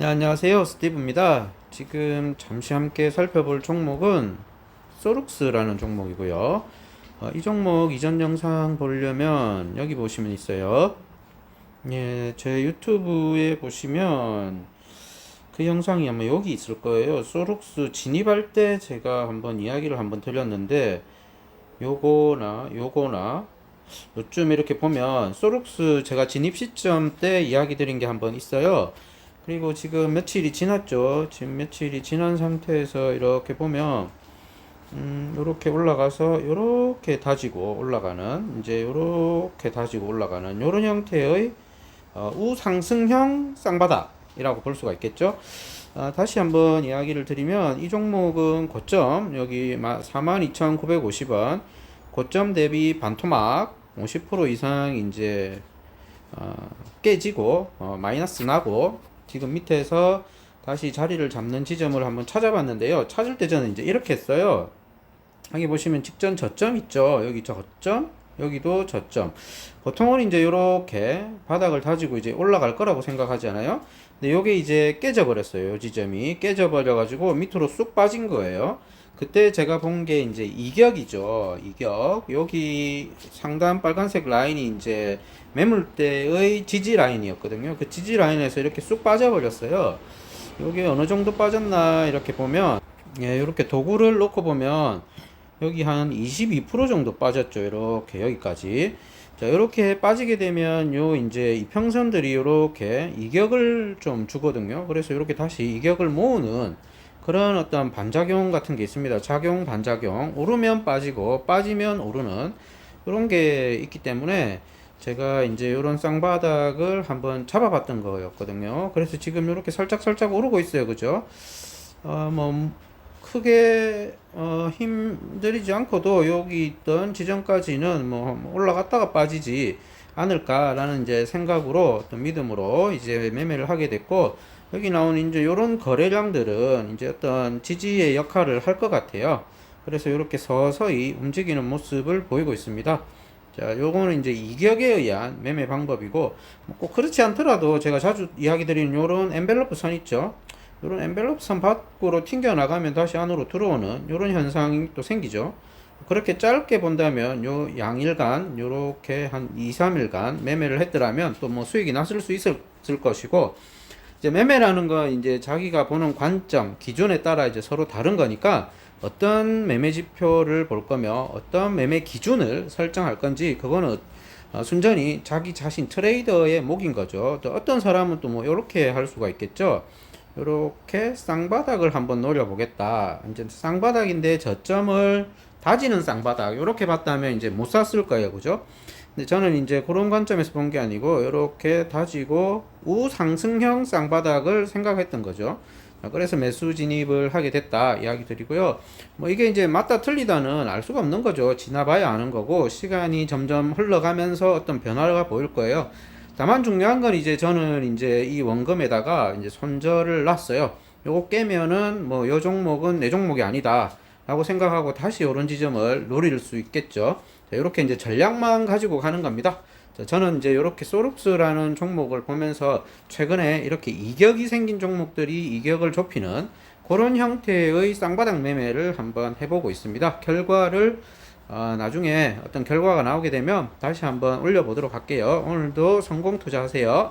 네, 안녕하세요. 스티브입니다. 지금 잠시 함께 살펴볼 종목은 소룩스라는 종목이고요. 어, 이 종목 이전 영상 보려면 여기 보시면 있어요. 예, 제 유튜브에 보시면 그 영상이 아마 여기 있을 거예요. 소룩스 진입할 때 제가 한번 이야기를 한번 드렸는데 요거나 요거나 요쯤 이렇게 보면 소룩스 제가 진입 시점 때 이야기 드린 게 한번 있어요. 그리고 지금 며칠이 지났죠. 지금 며칠이 지난 상태에서 이렇게 보면 음, 요렇게 올라가서 요렇게 다지고 올라가는 이제 요렇게 다지고 올라가는 요런 형태의 어, 우상승형 쌍바닥이라고 볼 수가 있겠죠. 아, 다시 한번 이야기를 드리면 이 종목은 고점 여기 42,950원 고점 대비 반토막 50% 이상 이제 어, 깨지고 어, 마이너스 나고 지금 밑에서 다시 자리를 잡는 지점을 한번 찾아봤는데요. 찾을 때 저는 이제 이렇게 했어요. 여기 보시면 직전 저점 있죠. 여기 저점, 여기도 저점. 보통은 이제 이렇게 바닥을 다지고 이제 올라갈 거라고 생각하잖아요. 근데 요게 이제 깨져 버렸어요. 요 지점이 깨져 버려 가지고 밑으로 쑥 빠진 거예요. 그때 제가 본 게 이제 이격이죠. 이격. 여기 상단 빨간색 라인이 이제 매물대의 지지 라인이었거든요. 그 지지 라인에서 이렇게 쑥 빠져버렸어요. 여기 어느 정도 빠졌나 이렇게 보면 예, 이렇게 도구를 놓고 보면 여기 한 22% 정도 빠졌죠. 이렇게 여기까지. 자, 이렇게 빠지게 되면 요 이제 이평선들이 이렇게 이격을 좀 주거든요. 그래서 이렇게 다시 이격을 모으는 그런 어떤 반작용 같은 게 있습니다. 작용, 반작용. 오르면 빠지고 빠지면 오르는 그런 게 있기 때문에 제가 이제 이런 쌍바닥을 한번 잡아봤던 거였거든요. 그래서 지금 이렇게 살짝 살짝 오르고 있어요. 그죠? 어, 뭐 크게 어, 힘들이지 않고도 여기 있던 지점까지는 뭐 올라갔다가 빠지지 않을까라는 이제 생각으로 어떤 믿음으로 이제 매매를 하게 됐고 여기 나온 이제 요런 거래량들은 이제 어떤 지지의 역할을 할 것 같아요. 그래서 이렇게 서서히 움직이는 모습을 보이고 있습니다. 자, 요거는 이제 이격에 의한 매매 방법이고 뭐꼭 그렇지 않더라도 제가 자주 이야기 드리는 요런 엔벨로프 선 있죠. 요런 엔벨로프 선 밖으로 튕겨 나가면 다시 안으로 들어오는 요런 현상이 또 생기죠. 그렇게 짧게 본다면 요 양일간 요렇게 한 2, 3일간 매매를 했더라면 또 뭐 수익이 났을 수 있을 것이고 이제 매매라는 건 이제 자기가 보는 관점, 기준에 따라 이제 서로 다른 거니까 어떤 매매 지표를 볼 거며 어떤 매매 기준을 설정할 건지 그거는 어, 순전히 자기 자신 트레이더의 목인 거죠. 또 어떤 사람은 또 뭐 이렇게 할 수가 있겠죠. 이렇게 쌍바닥을 한번 노려보겠다. 이제 쌍바닥인데 저점을 다지는 쌍바닥 이렇게 봤다면 이제 못 샀을 거예요, 그죠? 근데 저는 이제 그런 관점에서 본 게 아니고 이렇게 다지고 우상승형 쌍바닥을 생각했던 거죠. 그래서 매수 진입을 하게 됐다 이야기 드리고요. 뭐 이게 이제 맞다 틀리다는 알 수가 없는 거죠. 지나봐야 아는 거고 시간이 점점 흘러가면서 어떤 변화가 보일 거예요. 다만 중요한 건 이제 저는 이제 이 원금에다가 이제 손절을 놨어요. 요거 깨면은 뭐 요 종목은 내 종목이 아니다. 라고 생각하고 다시 요런 지점을 노릴 수 있겠죠. 자, 이렇게 이제 전략만 가지고 가는 겁니다. 자, 저는 이제 이렇게 소룩스라는 종목을 보면서 최근에 이렇게 이격이 생긴 종목들이 이격을 좁히는 그런 형태의 쌍바닥 매매를 한번 해보고 있습니다. 결과를 어, 나중에 어떤 결과가 나오게 되면 다시 한번 올려보도록 할게요. 오늘도 성공 투자하세요.